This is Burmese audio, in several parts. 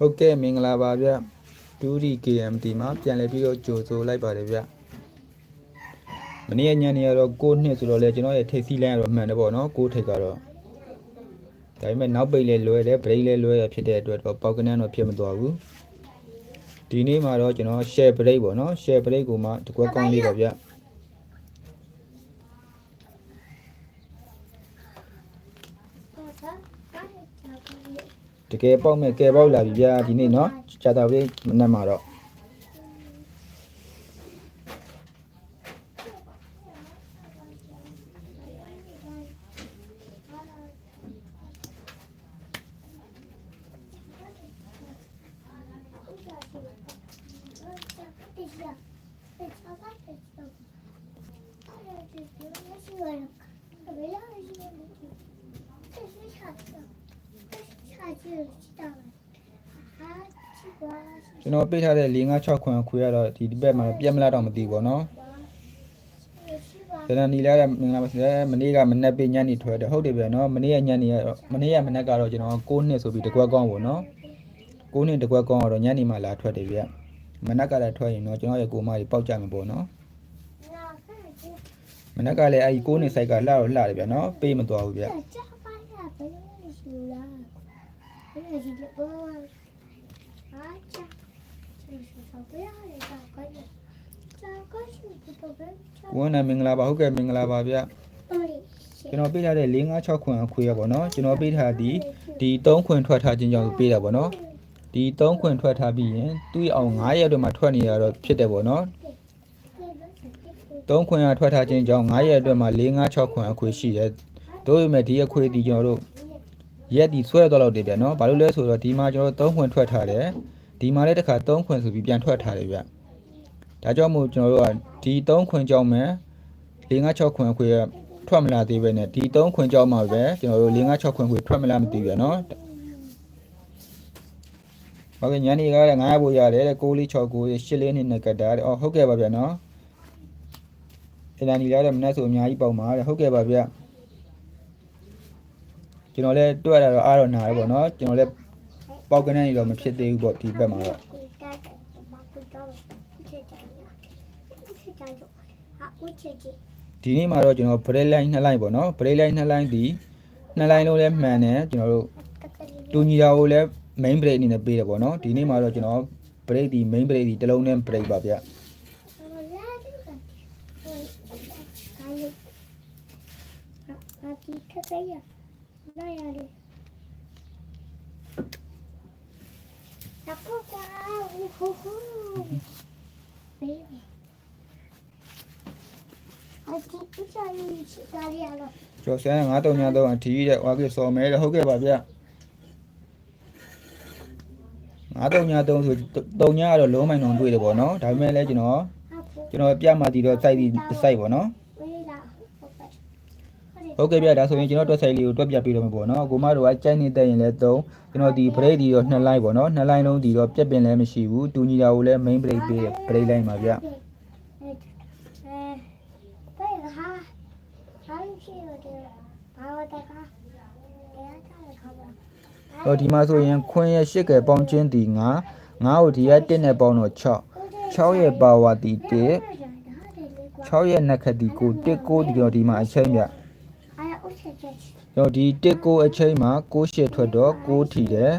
ဟုတ်ကဲ့မင်္ဂလာပါဗျဒူရီ KMT မှာပြန်လည်ပြီးတော့ကြိုဆိုလိုက်ပါတယ်ဗျမနေ့ညနေကတော့6နှစ်ဆိုတော့လေကျွန်တော်ရဲ့ထိပ်စီးလိုင်းကတော့မှန်တယ်ပေါ့နော်6ထိပ်ကတော့ဒါပေမဲ့နောက်ပိတ်လဲလွယ်တယ်ဘရိတ်လဲလွယ်ရဖြစ်တဲ့အတွက်တော့ပေါက်ကနန်းတော့ဖြစ်မသွားဘူးဒီနေ့မှာတော့ကျွန်တော် share break ပေါ့နော် share break ကိုမှတကွက်ကောင်းလေးပါဗျ တကယ်ပေါက်မဲ့ကဲပေါက်လာပြီဗျာဒီနေ့နော်ကြာတာလေးမနက်မှာတော့ ကျွန်တော်ပေးထားတဲ့4 5 6ခွန်ခွေရတော့ဒီဒီဘက်မှာပြက်မလားတော့မသိဘူးပေါ့နော်ဒါနဲ့နီလာတဲ့မင်္ဂလာပါဆရာမနေ့ကမနေ့ပေးညနေထွက်တယ်ဟုတ်တယ်ဗျာနော်မနေ့ကညနေကတော့မနေ့ကမနေ့ကတော့ကျွန်တော်6နှစ်ဆိုပြီးတကွက်ကောင်းပေါ့နော်6နှစ်တကွက်ကောင်းတော့ညနေမှလာထွက်တယ်ဗျာမနေ့ကလည်းထွက်ရင်တော့ကျွန်တော်ရဲ့ကိုမကြီးပေါက်ကြမှာပေါ့နော်မနေ့ကလည်းအဲဒီ6နှစ်စိုက်ကလှတော့လှတယ်ဗျာနော်ပေးမသွားဘူးဗျာ这发 ဝန်နာမင်္ဂလာပါဟုတ်ကဲ့မင်္ဂလာပါဗျာ这里ကျွန်တော်ပေးထားတဲ့4 5 6ခွန်ခွေရပေါ့နော်ကျွန်တော်ပေးထားဒီဒီ3ခွင်ထွက်ထားခြင်းကြောင့်ပေးတာပေါ့နော်ဒီ3ခွင်ထွက်ထားပြီးရင်သူ့ရအောင်9ရက်အတွင်းမှာထွက်နေရတော့ဖြစ်တယ်ပေါ့နော်3ခွင်ကထွက်ထားခြင်းကြောင့်9ရက်အတွင်းမှာ4 5 6ခွင်အခွေရှိတယ်တို့ပေမဲ့ဒီအခွေဒီကျွန်တော်တို့ရက်ဒီဆွဲတော့လောက်တယ်ဗျနော်ဘာလို့လဲဆိုတော့ဒီမှာကျွန်တော်3ခွင်ထွက်ထားတယ် ဒီမှာလည်းတစ်ခါ3ခွင်ဆိုပြီးပြန်ထွက်ထားတယ်ဗျဒါကြောင့်မို့ကျွန်တော်တို့ကဒီ3ခွင်ကြောင့်မယ်4 5 6ခွင်အခွေကထွက်မလာသေးပဲနဲ့ဒီ3ခွင်ကြောက်မှာပဲကျွန်တော်တို့5 6ခွင်ခွေထွက်မလာမသိဘူးရနော်ဘာကညနေကလည်း900ပို့ရတယ်တဲ့6လေး6 9 8လေးနဲ့ကတ်တာတဲ့အော်ဟုတ်ကဲ့ပါဗျာနော်အလန်ဒီလာတဲ့မနက်ဆိုအများကြီးပေါက်မှာတဲ့ဟုတ်ကဲ့ပါဗျာကျွန်တော်လည်းတွေ့ရတာတော့အားတော့နာတယ်ပေါ့နော်ကျွန်တော်လည်း ပေါက်ကနေနေတော့မဖြစ်သေးဘူးပေါ့ဒီဘက်မှာတော့ဒီနေ့မှာတော့ကျွန်တော် brake line နှစ် line ပေါ့နော် brake line နှစ် line ဒီနှစ် line လုံးလည်းမှန်တယ်ကျွန်တော်တို့တူညီတာကိုလည်း main brake အနေနဲ့ပေးတယ်ပေါ့နော်ဒီနေ့မှာတော့ကျွန်တော် brake ဒီ main brake ဒီတစ်လုံးနဲ့ brake ပါဗျကျော် ဆန်း9393အထီးတဲ့ဝါကိစော်မဲတဲ့ဟုတ်ကဲ့ပါဗျ9393ဆိုတုံညကတော့လုံးမိုင်လုံးတွေ့တယ်ပေါ့နော်ဒါပေမဲ့လည်းကျွန်တော်ကျွန်တော်ပြမှတီတော့စိုက်ပြီးစိုက်ပေါ့နော် ဟုတ်ကဲ့ဗျဒါဆိုရင်ကျွန်တော်တွက်ဆိုင်လေးကိုတွက်ပြပေးတော့မှာပေါ့နော်ကိုမတို့ကကြိုက်နေတဲ့ရင်လည်း3ကျွန်တော်ဒီ brake ဒီတော့2 line ပေါ့နော်2 line လုံးဒီတော့ပြက်ပင်လည်းမရှိဘူးတူညီတာကိုလည်း main brake ပေးတယ် brake line ပါဗျဟောဒီမှာဆိုရင်ခွင်းရဲ့ရှစ်ကယ်ပေါင်းချင်းဒီ9 9ကိုဒီက1နဲ့ပေါင်းတော့6 6ရဲ့ပါဝါတီ1 6ရဲ့နက္ခတီကို1 9ဒီတော့ဒီမှာအချိန်ပြ တော့ဒီ1 9အချိန်မှာ6 8ထွက်တော့6ထီတယ်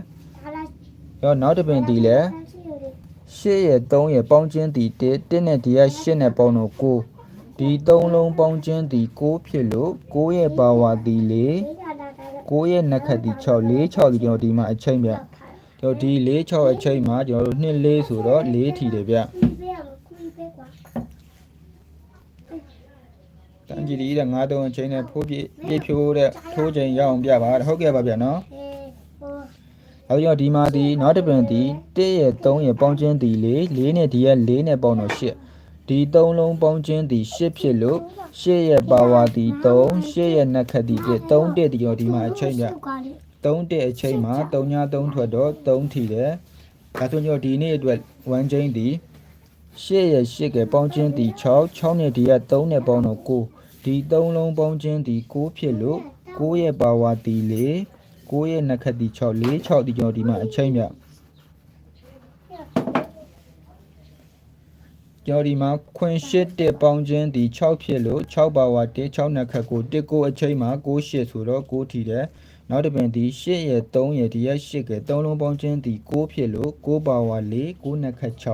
တော့နောက်တစ်ပင်ဒီလဲ8ရဲ့3ရဲ့ပေါင်းချင်းဒီ1 1နဲ့ဒီက8နဲ့ပေါင်းတော့9ဒီ3လုံးပေါင်းချင်းဒီ9ဖြစ်လို့9ရဲ့ပါဝါတီ4 9ရဲ့နက္ခတ်ဒီ6 4 6ဒီကျွန်တော်ဒီမှာအချိန်ပြကျွန်တော်ဒီ4 6အချိန်မှာကျွန်တော်တို့2 4ဆိုတော့4ထီတယ်ဗျ တန်ကြီးဒီတဲ့9 3အချိန်နဲ့ဖိုးပြည့်ပြည့်ဖြိုးတဲ့ထိုးချိန်ရအောင်ပြပါဟုတ်ကဲ့ပါဗျာနော်နောက်ကျွန်တော်ဒီမှာဒီနောက်တစ်ပင်ဒီ1ရဲ့3ရဲ့ပေါင်းချင်းဒီ4 4နဲ့ဒီရဲ့4နဲ့ပေါင်းတော့8ဒီ3လုံးပေါင်းချင်းဒီ8ဖြစ်လို့8ရဲ့ပါဝါဒီ3 8ရဲ့နက္ခတ်ဒီ1 3တက်ဒီကျွန်တော်ဒီမှာအချိန်ပြ3တက်အချိန်မှာ3ည3ထွက်တော့3ထီတယ်ဒါဆိုကျွန်တော်ဒီနေ့အတွက်1ချင်းဒီ8ရဲ့8ကပေါင်းချင်းဒီ6 6နဲ့ဒီက3နဲ့ပေါင်းတော့9 ဒီသုံးလုံးပေါင်းခြင်းဒီ6ဖြစ်လို့6ရဲ့ပါဝါဒီလေ6ရဲ့နှက်ခတ်ဒီ6 4 6ဒီကျွန်တော်ဒီမှာအချိန်မြကျော်ဒီမှာခွင်ရှစ်တက်ပေါင်းခြင်းဒီ6ဖြစ်လို့6ပါဝါတက်6နှက်ခတ်ကိုတက်ကိုအချိန်မှာ6ရှစ်ဆိုတော့6ထီတယ်နောက်တစ်ပင်ဒီ8ရဲ့3ရဲ့ဒီရဲ့8ကဲ3လုံးပေါင်းခြင်းဒီ6ဖြစ်လို့6ပါဝါ4 6နှက်ခတ်6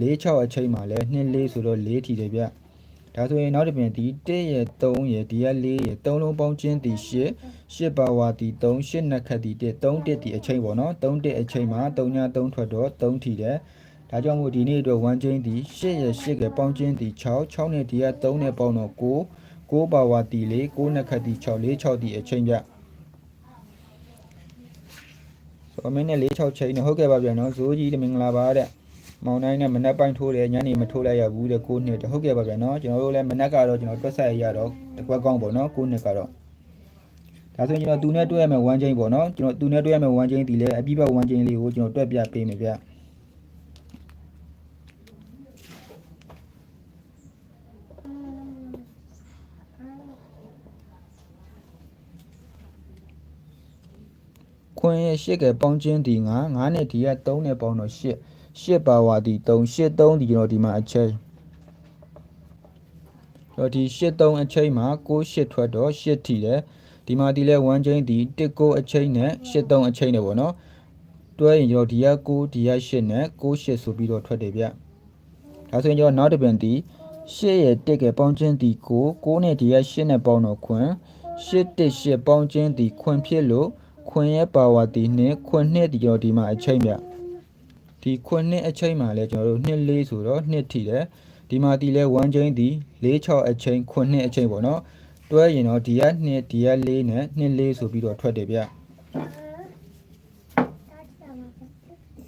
4 6အချိန်မှာလဲ2 4ဆိုတော့4ထီတယ်ဗျ ဒါဆိုရင်နောက်တစ်ပင်ဒီ1ရဲ့3ရဲ့ဒီရဲ့4ရဲ့3လုံးပေါင်းခြင်းဒီ8 8ပါဝါဒီ3 8နှစ်ခတ်ဒီ1 3 1ဒီအချိန်ပေါ့နော်3 1အချိန်မှာ3ည3ထွက်တော့3ထီတယ်ဒါကြောင့်မို့ဒီနေ့အတွက်1ချင်းဒီ8ရ8ကပေါင်းချင်းဒီ6 6နဲ့ဒီက3နဲ့ပေါင်းတော့9 9ပါဝါတီလေး9နဲ့ခတ်ဒီ6 4 6ဒီအချိန်ပြဆိုအမင်းနဲ့4 6ချိန်နဲ့ဟုတ်ကဲ့ပါဗျာနော်ဇိုးကြီးတမင်္ဂလာပါတဲ့ မောင်တိုင်းနဲ့မနက်ပိုင်းထိုးတယ်ညနေမထိုးလိုက်ရဘူးတဲ့9နှစ်တဲ့ဟုတ်ကဲ့ပါဗျာနော်ကျွန်တော်တို့လည်းမနက်ကတော့ကျွန်တော်တွက်ဆက်ရတော့တကွက်ကောင်းပေါ့နော်9နှစ်ကတော့ဒါဆိုရင်ကျွန်တော်သူနဲ့တွေ့ရမယ်1ချိန်ပေါ့နော်ကျွန်တော်သူနဲ့တွေ့ရမယ်1ချိန်ဒီလဲအပြည့်ပတ်1ချိန်လေးကိုကျွန်တော်တွက်ပြပေးမယ်ဗျာခွင်းရဲ့ရှစ်ကပေါင်းချင်းဒီ9 9နဲ့ဒီက3နဲ့ပေါင်းတော့8 8ပါဝါဒီ3 8 3ဒီကျွန်တော်ဒီမှာအချိန်တော့ဒီ8 3အချိန်မှာ6 8ထွက်တော့8ထီတယ်ဒီမှာဒီလဲ1ချင်းဒီ1 9အချိန်နဲ့8 3အချိန်နဲ့ပေါ့နော်တွဲရင်ကျွန်တော်ဒီက9ဒီက8နဲ့6 8ဆိုပြီးတော့ထွက်တယ်ဗျဒါဆိုရင်ကျွန်တော်နောက်တစ်ပြန်ဒီ8ရဲ့1ကပေါင်းချင်းဒီ9 9နဲ့ဒီက8နဲ့ပေါင်းတော့ခွင်း8 1 8ပေါင်းချင်းဒီခွင်းဖြစ်လို့ခွင်ရဲ့ပါဝါတီနှစ်ခွင်နှစ်ဒီကျွန်တော်ဒီမှာအချိန်ပြ ဒီခွင်နှစ်အချိန်မှာလဲကျွန်တော်တို့နှစ်လေးဆိုတော့နှစ်ထီတယ်ဒီမှာတီလဲ1ချိန်ဒီ4 6အချိန်ခွင်နှစ်အချိန်ပေါ့နော်တွဲရင်တော့ဒီကနှစ်ဒီက4နဲ့နှစ်လေးဆိုပြီးတော့ထွက်တယ်ဗျ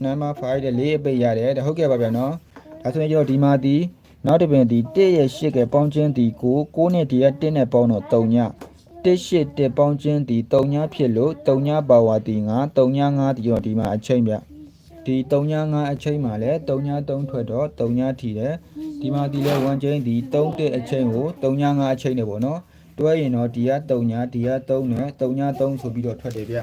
နံပါတ်5တဲ့4အပိတ်ရတယ်ဒါဟုတ်ကဲ့ပါဗျာနော်ဒါဆိုရင်ကျွန်တော်ဒီမှာဒီနောက်တစ်ပင်ဒီ1ရဲ့8ကပေါင်းချင်းဒီ9 9နဲ့ဒီက1နဲ့ပေါင်းတော့3ည1 8တက်ပေါင်းချင်းဒီ3ညဖြစ်လို့3ညပါဝါဒီ9 3ည9ဒီတော့ဒီမှာအချိန်ဗျ ဒီ3ည9အချိန်မှာလဲ3ည3ထွက်တော့3ညထီတယ်ဒီမှာဒီလဲ1ချိန်ဒီ3တက်အချိန်ကို3ည9အချိန်နဲ့ပေါ့နော်တွဲရင်တော့ဒီက3ညဒီက3နဲ့3ည3ဆိုပြီးတော့ထွက်တယ်ဗျ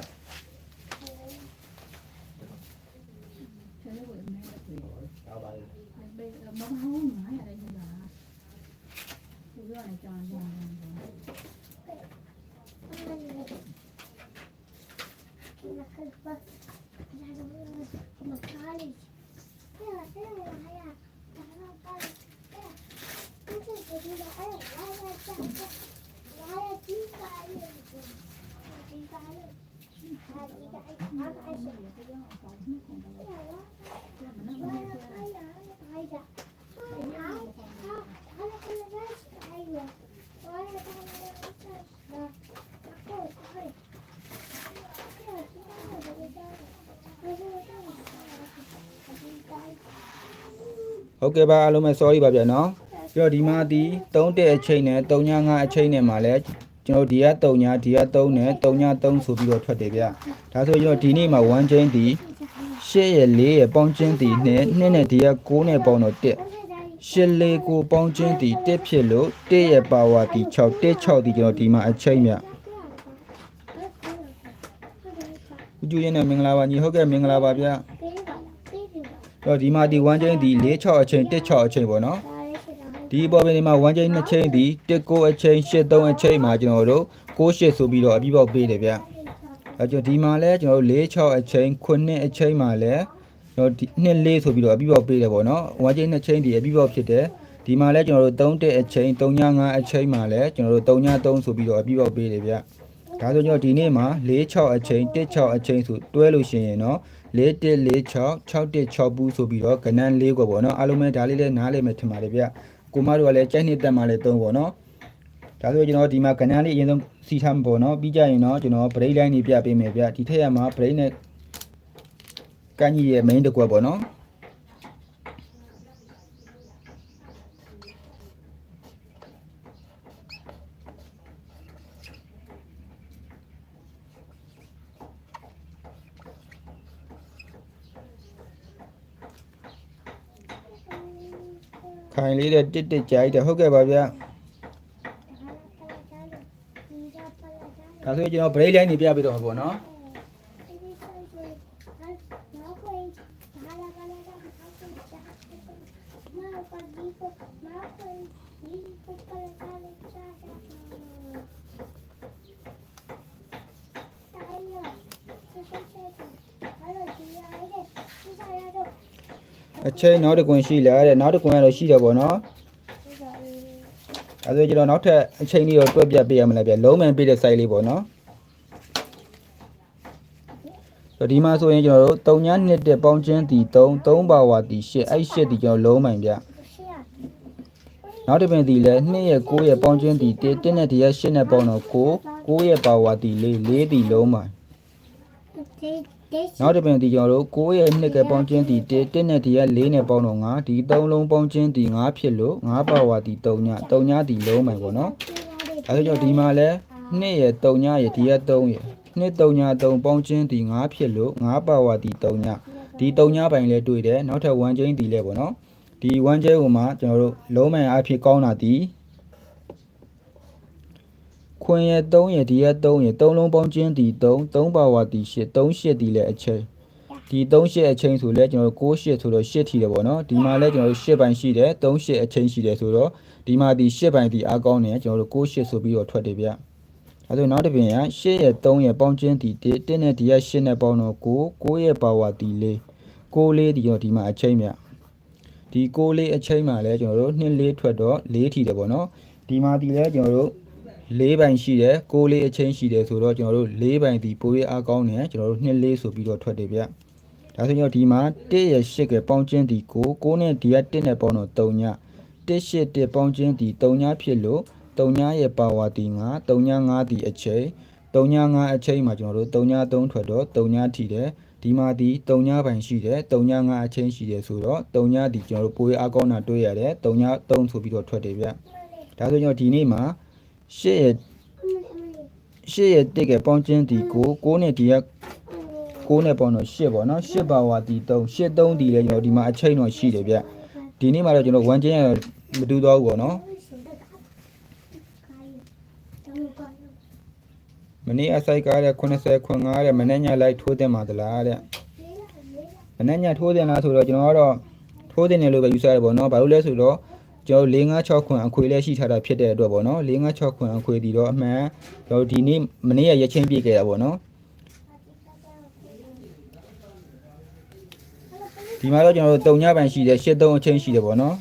မမ ဟုတ်မှာရတယ်ဒီပါသူပြောရင်ကြောင်ကြောင်ဟုတ်ကဲ့ပါအားလုံးပဲ sorry ပါဗျာနော်ပြီးတော့ဒီမှာဒီ3တက်အချိန်နဲ့3ည9အချိန်နဲ့မှာလဲကျွန်တော်ဒီက3ညဒီက3နဲ့3ည3ဆိုပြီးတော့ထွက်တယ်ဗျဒါဆိုရင်တော့ဒီနေ့မှာ1ချိန်ဒီ8ရဲ့4ရဲ့ပေါင်းချင်းဒီနဲ့2နဲ့ဒီက9နဲ့ပေါင်းတော့1ရှစ်လေးကိုပေါင်းချင်းဒီ1ဖြစ်လို့1ရဲ့ပါဝါဒီ6 1 6ဒီကျွန်တော်ဒီမှာအချိန်မြဦးကျူရင်နဲ့မင်္ဂလာပါညီဟုတ်ကဲ့မင်္ဂလာပါဗျ တော့ဒီမှာဒီ1ချိန်ဒီ4 6အချိန်1 6အချိန်ပေါ့နော်ဒီပေါ်ပင်ဒီမှာ1ချိန်2ချိန်ဒီ1 9အချိန်8 3အချိန်မှာကျွန်တော်တို့6 8ဆိုပြီးတော့အပြီးပေါက်ပေးတယ်ဗျအဲကျွန်တော်ဒီမှာလဲကျွန်တော်တို့4 6အချိန်9အချိန်မှာလဲကျွန်တော်ဒီ2 4ဆိုပြီးတော့အပြီးပေါက်ပေးတယ်ပေါ့နော်1ချိန်2ချိန်ဒီအပြီးပေါက်ဖြစ်တယ်ဒီမှာလဲကျွန်တော်တို့3 1အချိန်3ည5အချိန်မှာလဲကျွန်တော်တို့3ည3ဆိုပြီးတော့အပြီးပေါက်ပေးတယ်ဗျ ဒါဆိုကျွန်တော်ဒီနေ့မှာ4 6အချိန်1 6အချိန်ဆိုတွဲလို့ရှိရင်တော့4 1 4 6 6 1 6ဘူးဆိုပြီးတော့ကဏ္ဍ၄ကိုပေါ့နော်အားလုံးပဲဒါလေးလဲနားလည်မယ်ထင်ပါတယ်ဗျကိုမတို့ကလည်းကြိုက်နှစ်တက်မှလည်းသုံးပေါ့နော်ဒါဆိုကျွန်တော်ဒီမှာကဏ္ဍလေးအရင်ဆုံးစီထားမှာပေါ့နော်ပြီးကြရင်တော့ကျွန်တော် break line နေပြပေးမယ်ဗျဒီထက်ရမှာ break နဲ့ကန့်ကြီးရဲ့ main တစ်ကွက်ပေါ့နော် ခိုင်လေးတဲ့တစ်တစ်ကြိုက်တယ်ဟုတ်ကဲ့ပါဗျဒါဆိုကျွန်တော် break line နေပြပေးတော့မှာပေါ့နော် ပါဒီကိုမာခွန်ဒီကိုပလက်ကားလေးစားတာတိုင်းရဆက်ဆက်ဆက်အဲ့လိုဒီရအဲ့ဒီစားရတော့အချိန်နောက်တစ်ခွင်ရှိလားတဲ့နောက်တစ်ခွင်ကတော့ရှိတယ်ပေါ့နော်ဒီစားလေးအဲဆိုကျွန်တော်နောက်ထပ်အချိန်လေးတော့တွက်ပြပေးရမလားဗျလုံးမှန်ပြတဲ့ site လေးပေါ့နော်ဆိုဒီမှာဆိုရင်ကျွန်တော်တို့3ညနှစ်တဲ့ပေါင်းချင်းတီ3 3ပါဝါတီ8အဲ့8တီကျွန်တော်လုံးမှန်ဗျရှေ့ရနောက်တစ်ပင်တီလဲ2ရဲ့9ရဲ့ပေါင်းချင်းတီ1 1နဲ့ဒီရဲ့8နဲ့ပေါင်းတော့9 9ရဲ့ပါဝါတီ4 4တီလုံးမှန်ဒီဒီ နောက်တစ်ပင်တီကျွန်တော်တို့9ရဲ့2ကပေါင်းချင်းတီ1 1နဲ့ဒီရဲ့4နဲ့ပေါင်းတော့9ဒီ3လုံးပေါင်းချင်းတီ9ဖြစ်လို့9ပါဝါတီ3ည3ညတီလုံးမှန်ပေါ့နော်အဲဒါကြောင့်ဒီမှာလဲ2ရဲ့3ညရဲ့ဒီရဲ့3ရဲ့2 3ည3ပေါင်းချင်းဒီ9ဖြစ်လို့9ပါဝါဒီ3ညဒီ3ညပိုင်းလဲတွေ့တယ်နောက်ထပ်1ချင်းဒီလဲပေါ့နော်ဒီ1ချင်းဟိုမှာကျွန်တော်တို့လုံးမှန်အဖြစ်ကောင်းတာဒီ ခွင်ရဲ့3ရဲ့ဒီရဲ့3ရဲ့3လုံးပေါင်းချင်းဒီ3 3ပါဝါဒီ8 3 8ဒီလဲအချိန်ဒီ3 8အချိန်ဆိုလဲကျွန်တော်တို့6 8ဆိုတော့8ထီတယ်ပေါ့နော်ဒီမှာလဲကျွန်တော်တို့8ပိုင်းရှိတယ်3 8အချိန်ရှိတယ်ဆိုတော့ဒီမှာဒီ8ပိုင်းဒီအားကောင်းတယ်ကျွန်တော်တို့6 8ဆိုပြီးတော့ထွက်တယ်ဗျအဲဒါနောက်တစ်ပြင်က8ရဲ့3ရဲ့ပေါင်းချင်းဒီ1 1နဲ့ဒီရဲ့8နဲ့ပေါင်းတော့9 9ရဲ့ပါဝါဒီ4 6လေးဒီတော့ဒီမှာအချိန်မြဒီ6လေးအချိန်မှာလဲကျွန်တော်တို့2လေးထွက်တော့4ထီတယ်ပေါ့နော်ဒီမှာဒီလဲကျွန်တော်တို့ ၄ပိုင်းရှိတယ်6လေးအချိန်ရှိတယ်ဆိုတော့ကျွန်တော်တို့၄ပိုင်းဒီပိုးရအားကောင်းတယ်ကျွန်တော်တို့2လေးဆိုပြီးတော့ထွက်တယ်ဗျဒါဆိုရင်ဒီမှာ1ရဲ့8ကပေါင်းချင်းဒီ9 9နဲ့ဒီက1နဲ့ပေါင်းတော့3ည181ပေါင်းချင်းဒီ3ညဖြစ်လို့3ညရဲ့ပါဝါဒီ9 3ည5ဒီအချိန်3ည5အချိန်မှာကျွန်တော်တို့3ည3ထွက်တော့3ညထီတယ်ဒီမှာဒီ3ညပိုင်းရှိတယ်3ည5အချိန်ရှိတယ်ဆိုတော့3ညဒီကျွန်တော်တို့ပိုးရအကောင်းတာတွေ့ရတယ်3ည3ဆိုပြီးတော့ထွက်တယ်ဗျဒါဆိုကျွန်တော်ဒီနေ့မှာ 8ရဲ့8ရဲ့တစ်ကပေါင်းချင်းဒီ9 9နဲ့ဒီက9နဲ့ပေါင်းတော့8ပေါ့နော်8ပါဝါဒီ3 8 3ဒီလဲကျွန်တော်ဒီမှာအချိန်တော့ရှိတယ်ဗျဒီနေ့မှာတော့ကျွန်တော်1ချင်းရမတူတော့ဘူးပေါ့နော်မနေ့အဆိုင်ကားတဲ့80ခွန်9တဲ့မနေ့ညလိုက်ထိုးတင်ပါသလားတဲ့မနေ့ညထိုးတင်လားဆိုတော့ကျွန်တော်ကတော့ထိုးတင်တယ်လို့ပဲယူဆရတယ်ပေါ့နော်ဘာလို့လဲဆိုတော့ ကျွန်တော်4 5 6ခွန်အခွေလည်းရှိထားတာဖြစ်တဲ့အတွက်ပေါ့နော်4 5 6ခွန်အခွေဒီတော့အမှန်ကျွန်တော်ဒီနေ့မနေ့ကရက်ချင်းပြည့်ခဲ့တာပေါ့နော်ဒီမှာတော့ကျွန်တော်တို့3ညပိုင်းရှိတယ်8 3အချင်းရှိတယ်ပေါ့နော်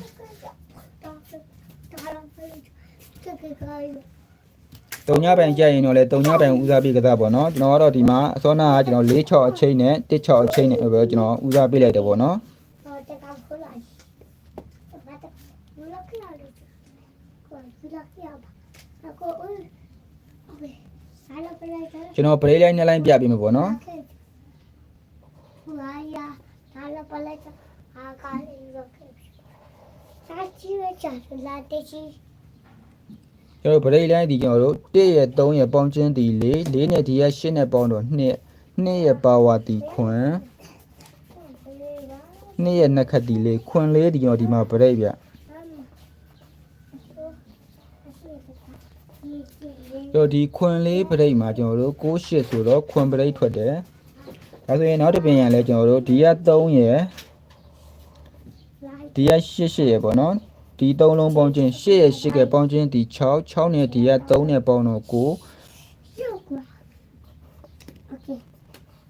3ညပိုင်းကြာရင်တော့လေ3ညပိုင်းဦးစားပေးကစားပေါ့နော်ကျွန်တော်ကတော့ဒီမှာအစောနာကကျွန်တော်4 6အချင်းနဲ့1 6အချင်းနဲ့ပဲကျွန်တော်ဦးစားပေးလိုက်တယ်ပေါ့နော် ကျွန်တော် break line နဲ့ line ပြပေးမယ်ပေါ့နော်လာရဒါလည်းပလက်အာကားလေးရောခဲ့စာချီဝချာလာတေချီကျွန်တော် break line ဒီကျွန်တော်တို့1ရဲ့3ရဲ့ပေါင်းချင်းဒီ4 4နဲ့ဒီရဲ့8နဲ့ပေါင်းတော့2 2ရဲ့ power ဒီခွန်2ရဲ့နှစ်ခတ်ဒီ4ခွန်လေးဒီကျွန်တော်ဒီမှာ break ဗျကျွ ဆိုတော့ဒီခွန်လေးပရိတ်မှာကျွန်တော်တို့6 8ဆိုတော့ခွန်ပရိတ်ထွက်တယ်ဒါဆိုရင်နောက်တစ်ပင်ရလဲကျွန်တော်တို့ဒီက3ရယ်ဒီက8 8ရယ်ပေါ့နော်ဒီ3လုံးပေါင်းချင်း8ရယ်8ကပေါင်းချင်းဒီ6 6နဲ့ဒီက3နဲ့ပေါင်းတော့9 Okay.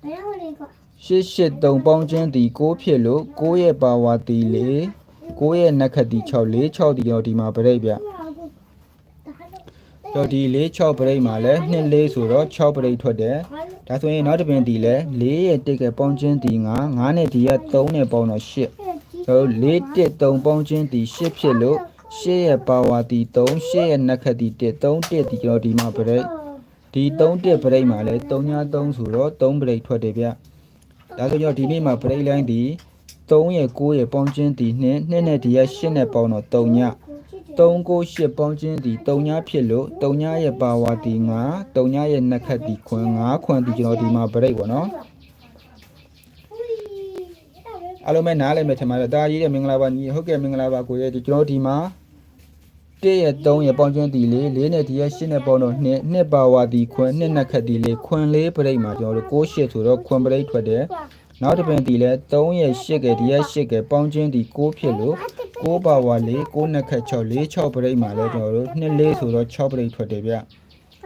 ဘယ်လိုလဲကော883ပေါင်းချင်းဒီ6ဖြစ်လို့6ရဲ့ပါဝါတီ4 9ရဲ့နက္ခတ်ဒီ6 4 6ဒီတော့ဒီမှာပြိတ်ပြ ဗျတော့ဒီ4 6ပြိတ်မှာလဲ2 4ဆိုတော့6ပြိတ်ထွက်တယ်ဒါဆိုရင်နောက်တစ်ပင်ဒီလဲ4ရဲ့တိတ်ကပေါင်းချင်းဒီ9 9နဲ့ဒီက3နဲ့ပေါင်းတော့8တော့4 1 3ပေါင်းချင်းဒီ8ဖြစ်လို့8ရဲ့ပါဝါတီ3 8ရဲ့နက်ခတ်တီ1 3 1ဒီတော့ဒီမှာပြိတ်ဒီ3 1ပြိတ်မှာလဲ3ည3ဆိုတော့3ပြိတ်ထွက်တယ်ဗျဒါဆိုတော့ဒီနေ့မှာပြိတ်လိုင်းဒီ3ရဲ့9ရဲ့ပေါင်းချင်းဒီ2 2နဲ့ဒီက8နဲ့ပေါင်းတော့3ည 398ပေါင်းချင်းဒီ3ညဖြစ်လို့3ညရဲ့ပါဝါဒီ9 3ညရဲ့နှစ်ခတ်ဒီခွန်9ခွန်ဒီကျွန်တော်ဒီမှာ break ပေါ့နော်အားလုံးပဲနားလည်မယ်ထင်ပါတယ်ဒါကြီးရဲ့မင်္ဂလာပါညီဟုတ်ကဲ့မင်္ဂလာပါကိုရဲ့ဒီကျွန်တော်ဒီမှာ1ရဲ့3ရဲ့ပေါင်းချင်းဒီ4 4နဲ့ဒီရဲ့8နဲ့ပေါင်းတော့2 2ပါဝါဒီခွန်2နှစ်ခတ်ဒီ4ခွန်4 break မှာကျွန်တော်တို့68ဆိုတော့ခွန် break ထွက်တယ် နောက်တစ်ပင်ဒီလဲ3ရဲ့8ကဒီရဲ့8ကပေါင်းချင်းဒီ6ဖြစ်လို့6ပါဝါ4 9နှစ်ခက်6 4 6ပရိတ်မှာလဲကျွန်တော်တို့2 4ဆိုတော့6ပရိတ်ထွက်တယ်ဗျ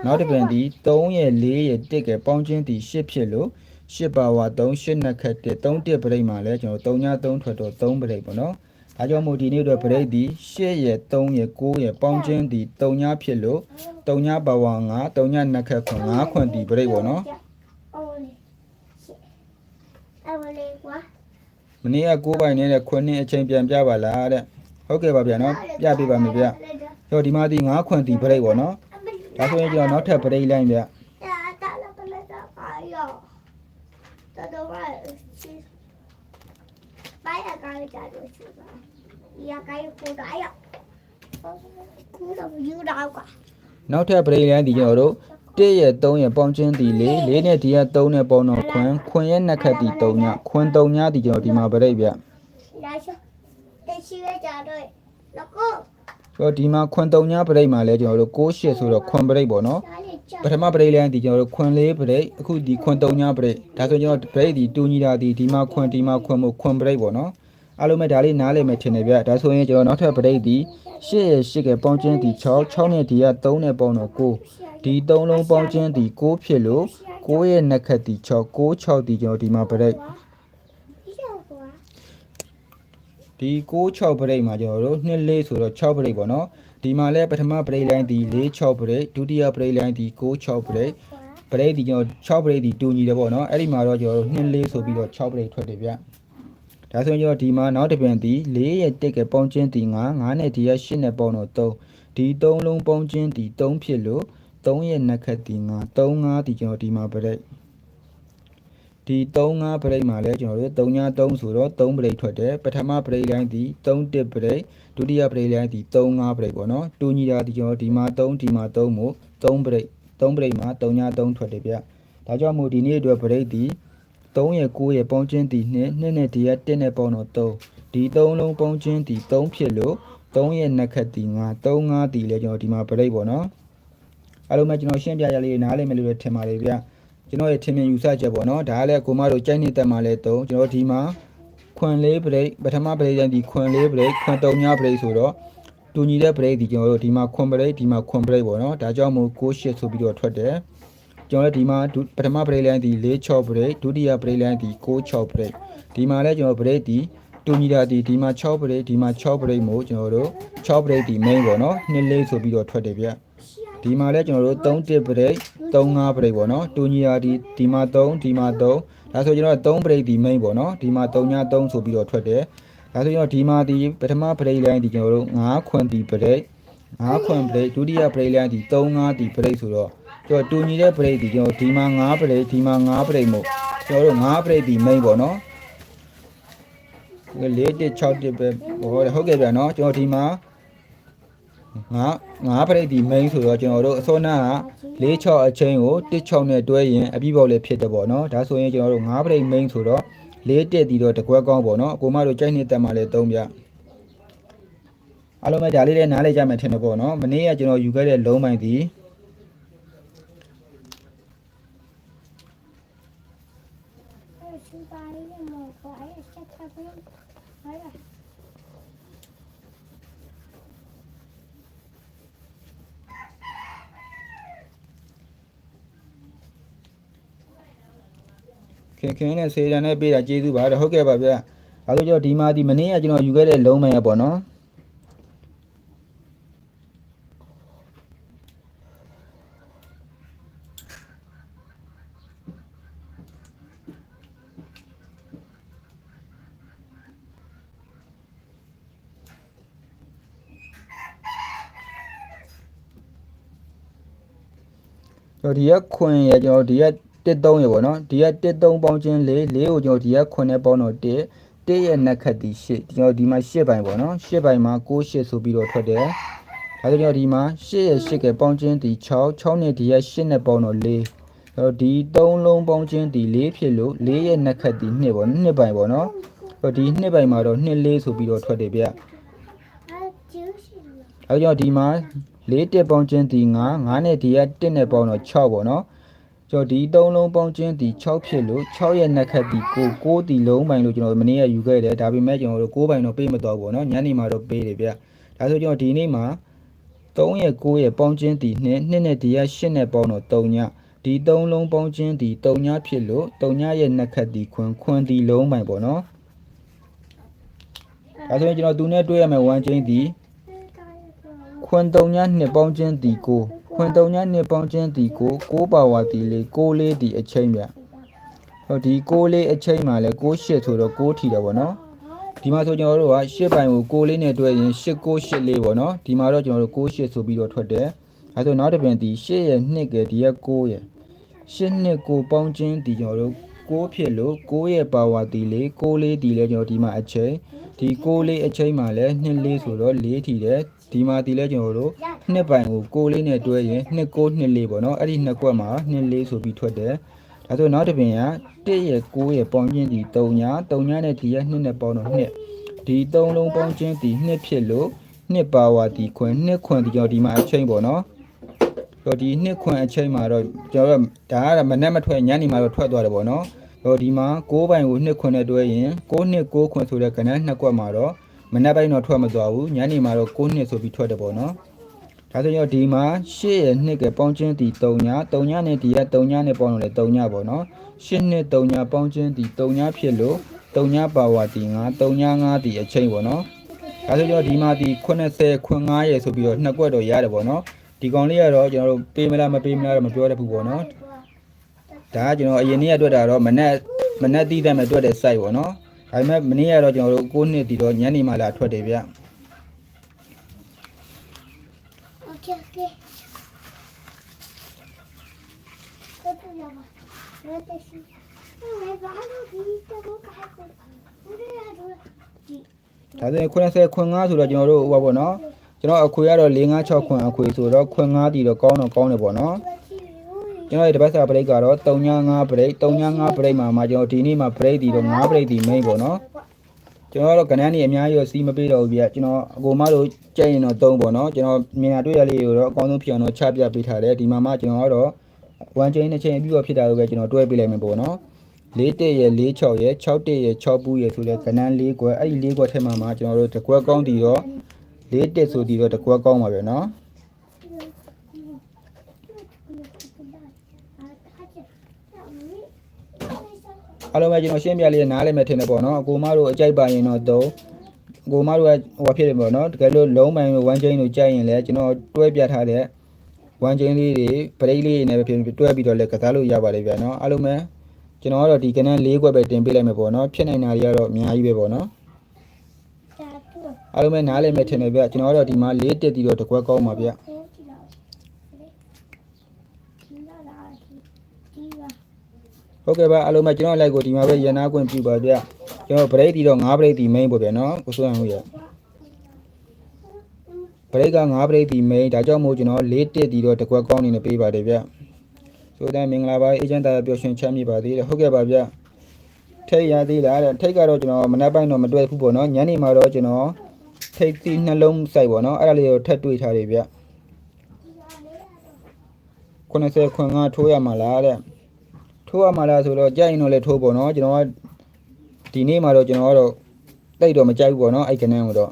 နောက်တစ်ပြန်ဒီ3ရဲ့4ရဲ့1ကပေါင်းချင်းဒီ8ဖြစ်လို့8ပါဝါ3 8နှစ်ခက်1 3 1ပရိတ်မှာလဲကျွန်တော်3ည3ထွက်တော့3ပရိတ်ပေါ့နော်ဒါကြောင့်မို့ဒီနေ့အတွက်ပရိတ်ဒီ8ရဲ့3ရဲ့9ရဲ့ပေါင်းချင်းဒီ3ညဖြစ်လို့3ညပါဝါ9 3ညနှစ်ခက်ခွန်9ခွန်ဒီပရိတ်ပေါ့နော်အိုးလေး အိုးလေးကွာမနေ့က9ပိုင်နေတဲ့ခွန်းနှစ်အချိန်ပြန်ပြပါလားတဲ့ဟုတ်ကဲ့ပါဗျာနော်ပြပေးပါမယ်ဗျကျော်ဒီမှာဒီ9ခွန်းဒီပရိတ်ပေါ့နော်ဒါဆိုရင်ကျွန်တော်နောက်ထပ်ပရိတ်လိုက်ဗျတာတာလာပလက်တာပါရောတော်တော်ပါချစ်ပိုင်အကားကြတော့ရှိပါဒီအကားကိုတော့ရောကူတော့ယူတော့ကွာနောက်ထပ်ပရိတ်လိုက်ဒီကျွန်တော်တို့ 1ရဲ့3ရဲ့ပေါင်းချင်းဒီ4 4နဲ့ဒီက3နဲ့ပေါင်းတော့ခွန်းခွန်းရဲ့နှစ်ခက်ဒီ3ညခွန်း3ညဒီကျွန်တော်ဒီမှာပရိတ်ဗျလာရှတရှိရကြတော့လကောဆိုတော့ဒီမှာခွန်း3ညပရိတ်မှာလဲကျွန်တော်တို့6 8ဆိုတော့ခွန်းပရိတ်ပေါ့နော်ဒါလေးကြပထမပရိတ်လိုက်ဒီကျွန်တော်တို့ခွန်း4ပရိတ်အခုဒီခွန်း3ညပရိတ်ဒါဆိုကျွန်တော်ပရိတ်ဒီတူညီတာဒီဒီမှာခွန်းဒီမှာခွန်းမို့ခွန်းပရိတ်ပေါ့နော် အားလုံးပဲဒါလေးနားလည်မယ်ထင်တယ်ဗျဒါဆိုရင်ကျွန်တော်နောက်ထပ်ပရိတ်ဒီ8ရဲ့8ကပေါင်းချင်းဒီ6 6နဲ့ဒီက3နဲ့ပေါင်းတော့9ဒီ3လုံးပေါင်းချင်းဒီ9ဖြစ်လို့9ရဲ့နှစ်ခက်ဒီ6 9 6ဒီကျွန်တော်ဒီမှာပရိတ်ဒီတော့ကွာဒီ6 6ပရိတ်မှာကျွန်တော်တို့2 4ဆိုတော့6ပရိတ်ပေါ့နော်ဒီမှာလဲပထမပရိတ်လိုင်းဒီ4 6ပရိတ်ဒုတိယပရိတ်လိုင်းဒီ9 6ပရိတ်ပရိတ်ဒီကျွန်တော်6ပရိတ်ဒီတူညီတယ်ပေါ့နော်အဲ့ဒီမှာတော့ကျွန်တော်တို့2 4ဆိုပြီးတော့6ပရိတ်ထွက်တယ်ဗျ ဒါဆိုရင်ကျွန်တော်ဒီမှာနောက်တစ်ပြန်ဒီ4ရဲ့တက်ကပေါင်းချင်းဒီ9 9နဲ့ဒီက8နဲ့ပေါင်းတော့3ဒီ3လုံးပေါင်းချင်းဒီ3ဖြစ်လို့3ရဲ့နှစ်ခက်ဒီ9 3 5ဒီကျွန်တော်ဒီမှာပရိတ်ဒီ3 5ပရိတ်မှာလဲကျွန်တော်တို့3ည3ဆိုတော့3ပရိတ်ထွက်တယ်ပထမပရိတ်လိုင်းဒီ3 1ပရိတ်ဒုတိယပရိတ်လိုင်းဒီ3 5ပရိတ်ပေါ့နော်တူညီတာဒီကျွန်တော်ဒီမှာ3ဒီမှာ3မို့3ပရိတ်3ပရိတ်မှာ3ည3ထွက်တယ်ဗျဒါကြောင့်မို့ဒီနေ့အတွက်ပရိတ်ဒီ 3ရဲ့9ရဲ့ပေါင်းချင်းဒီ2 2နဲ့ဒီက1နဲ့ပေါင်းတော့3ဒီ3လုံးပေါင်းချင်းဒီ3ဖြစ်လို့3ရဲ့နှစ်ခက်ဒီ9 3 5ဒီလဲကျွန်တော်ဒီမှာပရိတ်ပေါ့နော်အားလုံးပဲကျွန်တော်ရှင်းပြရလေးနားလည်မယ်လို့ထင်ပါတယ်ဗျကျွန်တော်ရဲ့ထင်မြင်ယူဆချက်ပေါ့နော်ဒါကလည်းကိုမတို့ကြိုက်နေတက်မှာလဲ3ကျွန်တော်ဒီမှာခွန်လေးပရိတ်ပထမပရိတ်တိုင်းဒီခွန်လေးပရိတ်ခွန်3ညပရိတ်ဆိုတော့တူညီတဲ့ပရိတ်ဒီကျွန်တော်တို့ဒီမှာခွန်ပရိတ်ဒီမှာခွန်ပရိတ်ပေါ့နော်ဒါကြောင့်မို့6 8ဆိုပြီးတော့ထွက်တယ် ကျွန်တော်တို့ဒီမှာဒုပထမပရိတ်လိုင်းဒီ4 6ပရိတ်ဒုတိယပရိတ်လိုင်းဒီ6 6ပရိတ်ဒီမှာလည်းကျွန်တော်ပရိတ်ဒီတူညီတာဒီဒီမှာ6ပရိတ်ဒီမှာ6ပရိတ်မို့ကျွန်တော်တို့6ပရိတ်ဒီ main ပေါ့နော်2လေးဆိုပြီးတော့ထွက်တယ်ဗျဒီမှာလည်းကျွန်တော်တို့3 1ပရိတ်3 5ပရိတ်ပေါ့နော်တူညီတာဒီဒီမှာ3ဒီမှာ3ဒါဆိုကျွန်တော်3ပရိတ်ဒီ main ပေါ့နော်ဒီမှာ3ည3ဆိုပြီးတော့ထွက်တယ်ဒါဆိုကျွန်တော်ဒီမှာဒီပထမပရိတ်လိုင်းဒီကျွန်တော်တို့9ခွန်ဒီပရိတ်9ခွန်ပရိတ်ဒုတိယပရိတ်လိုင်းဒီ3 5ဒီပရိတ်ဆိုတော့ကျွန် တော်တူညီတဲ့ပရိတ်ဒီကျွန်တော်ဒီမှာ9ပရိတ်ဒီမှာ9ပရိတ်မို့ကျွန်တော်တို့9ပရိတ်ဒီ main ပေါ့နော်ဒီ4 1 6 1ပဲဟောဟုတ်ကဲ့ဗျာနော်ကျွန်တော်ဒီမှာ9 9ပရိတ်ဒီ main ဆိုတော့ကျွန်တော်တို့အစောနာက4 6အချင်းကို1 6နဲ့တွဲရင်အပြီးပေါက်လေးဖြစ်တယ်ပေါ့နော်ဒါဆိုရင်ကျွန်တော်တို့9ပရိတ် main ဆိုတော့4တက်ဒီတော့တကွက်ကောင်းပေါ့နော်အကိုမတို့ကြိုက်နေတက်မှလည်း3ပြအားလုံးပဲဒါလေးလည်းနားလေကြမယ်ထင်တယ်ပေါ့နော်မနေ့ကကျွန်တော်ယူခဲ့တဲ့လုံးမိုင်ဒီ အဲ့စပါရီမောကွာအဲ့ချက်တာဘယ်ဟာလဲ ခင်ခင်နဲ့စေတန်နဲ့ပေးတာကျေးဇူးပါတော့ဟုတ်ကဲ့ပါဗျ။အဲဒါကြောင့်ဒီမှာဒီမနေ့ကကျွန်တော်ယူခဲ့တဲ့လုံးမရပေါ့နော်။ကျွန်တော်ဒီကခွင်ရကျွန်တော်ဒီက 13ရပေါ့နော်ဒီက13ပေါင်းချင်း4 4ကိုကျွန်တော်ဒီကခွင်နဲ့ပေါင်းတော့1 1ရဲ့နှစ်ခက်ဒီ8ကျွန်တော်ဒီမှာ8ပိုင်ပေါ့နော်8ပိုင်မှာ9 8ဆိုပြီးတော့ထွက်တယ်ဒါဆိုကျွန်တော်ဒီမှာ8ရဲ့8ကပေါင်းချင်းဒီ6 6နဲ့ဒီက8နဲ့ပေါင်းတော့4အဲ့တော့ဒီ3လုံးပေါင်းချင်းဒီ4ဖြစ်လို့4ရဲ့နှစ်ခက်ဒီ2ပေါ့2ပိုင်ပေါ့နော်အဲ့တော့ဒီ2ပိုင်မှာတော့2 4ဆိုပြီးတော့ထွက်တယ်ဗျအဲ့ကျူးရှိလားအဲကြောင့်ဒီမှာ၄တက်ပေါင်းချင်းဒီ9 9နဲ့ဒီက1နဲ့ပေါင်းတော့6ပေါ့နော် ကျွန်တော်ဒီ၃လုံးပေါင်းခြင်းဒီ6ဖြစ်လို့6ရဲ့နှက်ခက်ဒီကို6ဒီလုံးပိုင်းလို့ကျွန်တော်မနေ့ကယူခဲ့တယ်ဒါပေမဲ့ကျွန်တော်တို့6ပိုင်းတော့ပေးမတော့ဘူးเนาะညနေမှာတော့ပေးတယ်ဗျဒါဆိုကျွန်တော်ဒီနေ့မှာ3ရဲ့6ရဲ့ပေါင်းခြင်းဒီနဲ့2နဲ့ဒီက8နဲ့ပေါင်းတော့3ညဒီ3လုံးပေါင်းခြင်းဒီ3ညဖြစ်လို့3ညရဲ့နှက်ခက်ဒီခွန်းခွန်းဒီလုံးပိုင်းပေါ့เนาะဒါဆိုရင်ကျွန်တော်သူနဲ့တွေ့ရမယ်1ချင်းဒီခွန်း3ည2ပေါင်းခြင်းဒီ6 ဖွင့်တုံညနှစ်ပေါင်းချင်းဒီကိုကိုပါဝါဒီလေးကိုလေးဒီအချိန်မြဟိုဒီကိုလေးအချိန်မှာလဲကိုရှစ်ဆိုတော့ကိုထီတယ်ဗောနော်ဒီမှာဆိုကျွန်တော်တို့ကရှစ်ပိုင်ကိုကိုလေးနဲ့တွဲရင်ရှစ်ကိုရှစ်လေးဗောနော်ဒီမှာတော့ကျွန်တော်တို့ကိုရှစ်ဆိုပြီးတော့ထွက်တယ်အဲဆိုနောက်တစ်ပြန်ဒီရှစ်ရဲ့နှစ်ကဒီရဲ့ကိုရဲ့ရှစ်နှစ်ကိုပေါင်းချင်းဒီကျွန်တော်တို့ကိုဖြစ်လို့ကိုရဲ့ပါဝါဒီလေးကိုလေးဒီလဲကျွန်တော်ဒီမှာအချိန်ဒီကိုလေးအချိန်မှာလဲနှစ်လေးဆိုတော့လေးထီတယ်ဒီမှာဒီလဲကျွန်တော်တို့ နှစ်ပိုင်ကိုကိုလေးနဲ့တွဲရင်နှစ်ကိုနှစ်လေးပေါ့နော်အဲ့ဒီနှစ်ကွက်မှာနှစ်လေးဆိုပြီးထွက်တယ်ဒါဆိုနောက်တစ်ပင်က1ရဲ့9ရဲ့ပေါင်းချင်းဒီ3ညာ3ညာနဲ့ဒီရဲ့2နဲ့ပေါင်းတော့2ဒီ3လုံးပေါင်းချင်းဒီ2ဖြစ်လို့2ပါဝါဒီခွင်2ခွင်ဒီကြောင့်ဒီမှာအချိန်ပေါ့နော်တော့ဒီ2ခွင်အချိန်မှာတော့ကျွန်တော်တို့ဒါကမနဲ့မထွက်ညနေမှာတော့ထွက်သွားတယ်ပေါ့နော်တော့ဒီမှာ6ပိုင်ကို2ခွင်နဲ့တွဲရင်6နှစ်6ခွင်ဆိုတဲ့ကဏ္ဍနှစ်ကွက်မှာတော့မနေ့ပိုင်းတော့ထွက်မသွားဘူးညနေမှာတော့6နှစ်ဆိုပြီးထွက်တယ်ပေါ့နော် ဒါဆိုရင်ဒီမှာရှစ်ရဲ့နှစ်ကပေါင်းချင်းဒီ3ည3ညနဲ့ဒီက3ညနဲ့ပေါင်းလို့လေ3ညပေါ့နော်ရှစ်နှစ်3ညပေါင်းချင်းဒီ3ညဖြစ်လို့3ညပါဝါဒီ9 3ည9ဒီအချိန်ပေါ့နော်ဒါဆိုရင်ဒီမှာဒီ80ခွန်9ရဲ့ဆိုပြီးတော့နှစ်ကွက်တော့ရတယ်ပေါ့နော်ဒီကောင်လေးကတော့ကျွန်တော်တို့ပေးမလားမပေးမလားတော့မပြောတတ်ဘူးပေါ့နော်ဒါကကျွန်တော်အရင်နေ့ကတွေ့တာတော့မနက်မနက်တီးတဲ့မဲ့တွေ့တဲ့ site ပေါ့နော်ဒါပေမဲ့မနေ့ကတော့ကျွန်တော်တို့9နှစ်ဒီတော့ညနေမှလာထွက်တယ်ဗျ Okay, okay. Ito naman. Ito siya. Ay, bago dito mo kahit. Hindi na doon. ဒါဆိုရင်80ခွန်9ဆိုတော့ကျွန်တော်တို့ဟိုပါပေါ့နော်ကျွန်တော်အခွေကတော့4 5 6ခွန်အခွေဆိုတော့ခွန်9တီတော့ကောင်းတော့ကောင်းတယ်ပေါ့နော်ကျွန်တော်ရဲ့တပတ်စာပရိတ်ကတော့3ည5ပရိတ်3ည5ပရိတ်မှာမှာကျွန်တော်ဒီနေ့မှာပရိတ်တီတော့5ပရိတ်တီ main ပေါ့နော်ကျွန်တော်ကတော့ကဏ္ဍနေအများကြီးတော့စီးမပေးတော့ဘူးဗျကျွန်တော်အကိုမတို့ကြိုက်ရင်တော့3ပေါ့နော်ကျွန်တော်မြင်တာတွေ့ရလေးကိုတော့အကောင်းဆုံးဖြစ်အောင်တော့ချပြပေးထားတယ်ဒီမှာမှကျွန်တော်ကတော့ 1 chain 2 chain အပြည့်အဖြစ်တာလို့ပဲကျွန်တော်တွဲပေးလိုက်မယ်ပေါ့နော်၄တက်ရယ်၄6ရယ်6တက်ရယ်6ပူးရယ်ဆိုလဲကဏန်း၄ကွက်အဲ့ဒီ၄ကွက်ထဲမှာမှာကျွန်တော်တို့တကွက်ကောင်းတီတော့၄တက်ဆိုတီတော့တကွက်ကောင်းပါပဲနော်အလုံးပဲကျွန်တော်ရှင်းပြလေးနားလည်မယ်ထင်တယ်ပေါ့နော်အကိုမတို့အကြိုက်ပါရင်တော့သုံးကိုမတို့ကဟိုဖြစ်တယ်ပေါ့နော်တကယ်လို့လုံးပိုင်းလို1 chain လိုကြိုက်ရင်လည်းကျွန်တော်တွဲပြထားတဲ့ ဝမ်ချင်းလေးတွေပရိတ်လေးတွေနဲ့ပဲဖြစ်တွဲပြီးတော့လည်းကစားလို့ရပါတယ်ဗျာနော်အားလုံးပဲကျွန်တော်ကတော့ဒီကနန်း၄ခွက်ပဲတင်ပေးလိုက်မယ်ပေါ့နော်ဖြစ်နိုင်တာတွေကတော့အများကြီးပဲပေါ့နော်အားလုံးပဲနားလည်မယ်ထင်တယ်ဗျကျွန်တော်ကတော့ဒီမှာ၄တက်တီတော့တစ်ခွက်ကောင်းပါဗျဟုတ်ကဲ့ပါအားလုံးပဲကျွန်တော်လိုက်ကိုဒီမှာပဲရန်နာခွင့်ပြုပါဗျကျွန်တော် break တီတော့၅ break တီ main ပေါ့ဗျနော်ကိုစိုးရအောင်ရ break က၅ break တီ main ဒါကြောင့်မို့ကျွန်တော်၄တက်တီတော့တစ်ခွက်ကောင်းနေနေပေးပါတယ်ဗျဆိုတဲ့မင်္ဂလာပါအေဂျင့်တာပျော်ရွှင်ချမ်းမြေပါသေးတယ်ဟုတ်ကဲ့ပါဗျထိတ်ရသေးလားတဲ့ထိတ်ကတော့ကျွန်တော်မနက်ပိုင်းတော့မတွေ့ဘူးပေါ့နော်ညနေမှာတော့ကျွန်တော်ထိတ်စီနှလုံးစိုက်ပေါ့နော်အဲ့ဒါလေးကိုထပ်တွေ့ထားတယ်ဗျ90ခွန်ကထိုးရမှာလားတဲ့ထိုးရမှာလားဆိုတော့ကြိုက်ရင်တော့လည်းထိုးပေါ့နော်ကျွန်တော်ကဒီနေ့မှာတော့ကျွန်တော်ကတော့တိတ်တော့မကြိုက်ဘူးပေါ့နော်အဲ့ကနန်းကိုတော့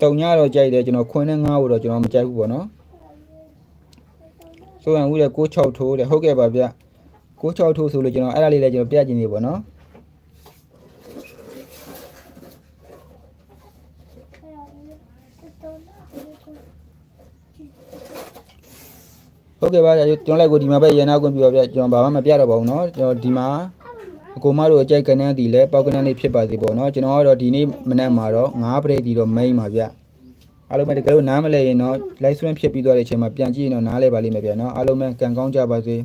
တုံညတော့ကြိုက်တယ်ကျွန်တော်ခွန်းနဲ့ငားဖို့တော့ကျွန်တော်မကြိုက်ဘူးပေါ့နော် ဆိုရင်ဦးတဲ့66ထိုးတဲ့ဟုတ်ကဲ့ပါဗျ66ထိုးဆိုလို့ကျွန်တော်အဲ့ဒါလေးလည်းကျွန်တော်ပြချင်နေပါနော်ဟုတ်ကဲ့ပါကျွန်တော်လည်းကိုဒီမှာပဲရန်နာခွင့်ပြပါဗျကျွန်တော်ဘာမှမပြတော့ပါဘူးเนาะကျွန်တော်ဒီမှာ အကိုမတို့အကြိုက်ကနန်းတီလဲပေါက်ကနန်းလေးဖြစ်ပါစေပေါ့နော်ကျွန်တော်ကတော့ဒီနေ့မနက်မှာတော့ငါးပရိတ်တီတော့မိန်ပါဗျအားလုံးပဲတကယ်လို့နားမလဲရင်တော့ live stream ဖြစ်ပြီးသွားတဲ့အချိန်မှာပြန်ကြည့်ရင်တော့နားလဲပါလိမ့်မယ်ဗျနော်အားလုံးပဲကံကောင်းကြပါစေ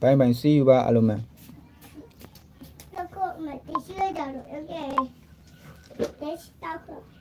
ဘိုင်ဘိုင် see you ပါအားလုံးပဲတော့ကိုမတရှိရတာတော့ okay တက်တော့